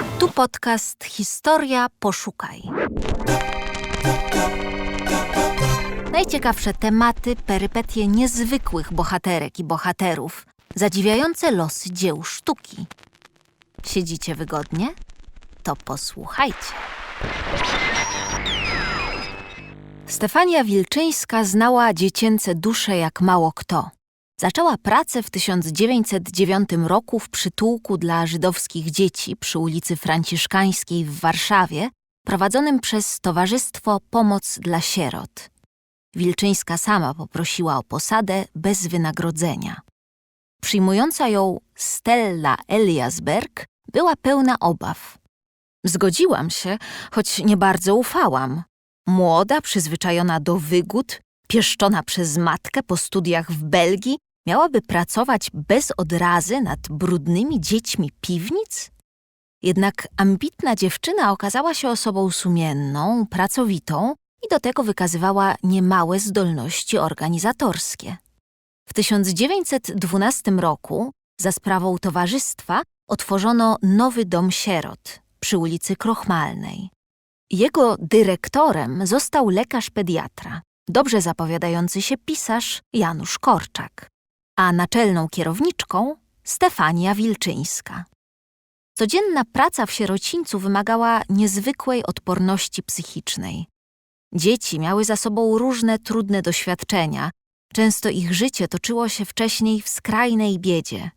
Tu podcast Historia Poszukaj. Najciekawsze tematy, perypetie niezwykłych bohaterek i bohaterów, zadziwiające losy dzieł sztuki. Siedzicie wygodnie? To posłuchajcie. Stefania Wilczyńska znała dziecięce dusze jak mało kto. Zaczęła pracę w 1909 roku w przytułku dla żydowskich dzieci przy ulicy Franciszkańskiej w Warszawie, prowadzonym przez Towarzystwo Pomoc dla Sierot. Wilczyńska sama poprosiła o posadę bez wynagrodzenia. Przyjmująca ją Stella Eliasberg była pełna obaw. Zgodziłam się, choć nie bardzo ufałam. Młoda, przyzwyczajona do wygód, pieszczona przez matkę po studiach w Belgii, miałaby pracować bez odrazy nad brudnymi dziećmi piwnic? Jednak ambitna dziewczyna okazała się osobą sumienną, pracowitą i do tego wykazywała niemałe zdolności organizatorskie. W 1912 roku za sprawą towarzystwa otworzono nowy dom sierot przy ulicy Krochmalnej. Jego dyrektorem został lekarz pediatra, dobrze zapowiadający się pisarz Janusz Korczak, a naczelną kierowniczką Stefania Wilczyńska. Codzienna praca w sierocińcu wymagała niezwykłej odporności psychicznej. Dzieci miały za sobą różne trudne doświadczenia, często ich życie toczyło się wcześniej w skrajnej biedzie.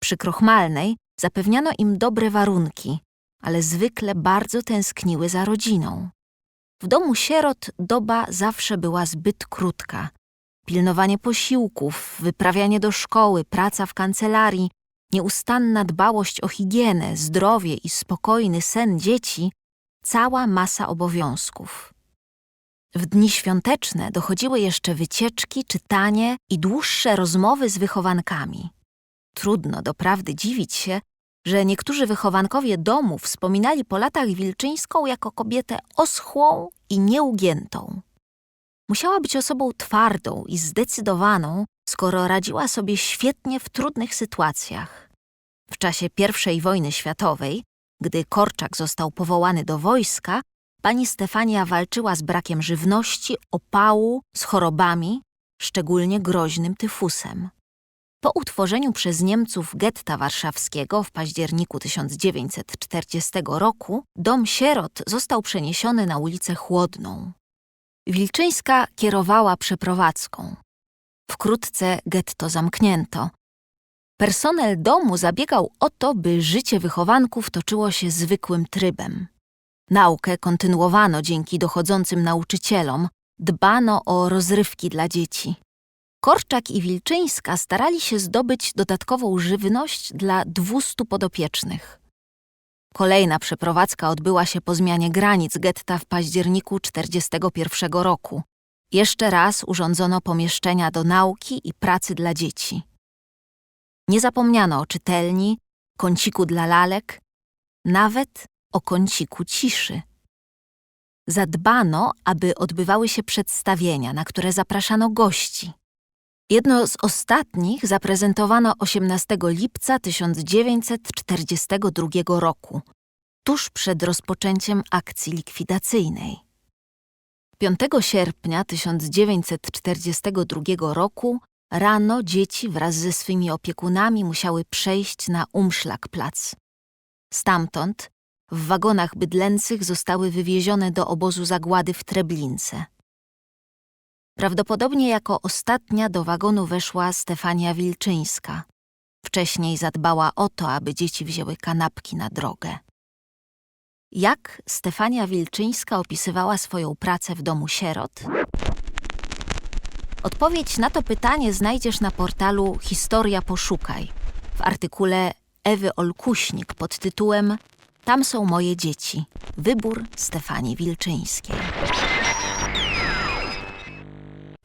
Przy Krochmalnej zapewniano im dobre warunki, ale zwykle bardzo tęskniły za rodziną. W domu sierot doba zawsze była zbyt krótka. Pilnowanie posiłków, wyprawianie do szkoły, praca w kancelarii, nieustanna dbałość o higienę, zdrowie i spokojny sen dzieci cała masa obowiązków. W dni świąteczne dochodziły jeszcze wycieczki, czytanie i dłuższe rozmowy z wychowankami. Trudno doprawdy dziwić się, że niektórzy wychowankowie domu wspominali po latach Wilczyńską jako kobietę oschłą i nieugiętą. Musiała być osobą twardą i zdecydowaną, skoro radziła sobie świetnie w trudnych sytuacjach. W czasie I wojny światowej, gdy Korczak został powołany do wojska, pani Stefania walczyła z brakiem żywności, opału, z chorobami, szczególnie groźnym tyfusem. Po utworzeniu przez Niemców getta warszawskiego w październiku 1940 roku dom sierot został przeniesiony na ulicę Chłodną. Wilczyńska kierowała przeprowadzką. Wkrótce getto zamknięto. Personel domu zabiegał o to, by życie wychowanków toczyło się zwykłym trybem. Naukę kontynuowano dzięki dochodzącym nauczycielom, dbano o rozrywki dla dzieci. Korczak i Wilczyńska starali się zdobyć dodatkową żywność dla 200 podopiecznych. Kolejna przeprowadzka odbyła się po zmianie granic getta w październiku 1941 roku. Jeszcze raz urządzono pomieszczenia do nauki i pracy dla dzieci. Nie zapomniano o czytelni, kąciku dla lalek, nawet o kąciku ciszy. Zadbano, aby odbywały się przedstawienia, na które zapraszano gości. Jedno z ostatnich zaprezentowano 18 lipca 1942 roku, tuż przed rozpoczęciem akcji likwidacyjnej. 5 sierpnia 1942 roku rano dzieci wraz ze swymi opiekunami musiały przejść na Umszlakplac. Stamtąd w wagonach bydlęcych zostały wywiezione do obozu zagłady w Treblince. Prawdopodobnie jako ostatnia do wagonu weszła Stefania Wilczyńska. Wcześniej zadbała o to, aby dzieci wzięły kanapki na drogę. Jak Stefania Wilczyńska opisywała swoją pracę w domu sierot? Odpowiedź na to pytanie znajdziesz na portalu Historia Poszukaj w artykule Ewy Olkuśnik pod tytułem Tam są moje dzieci. Wybór Stefanii Wilczyńskiej.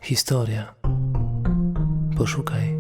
Historia. Poszukaj.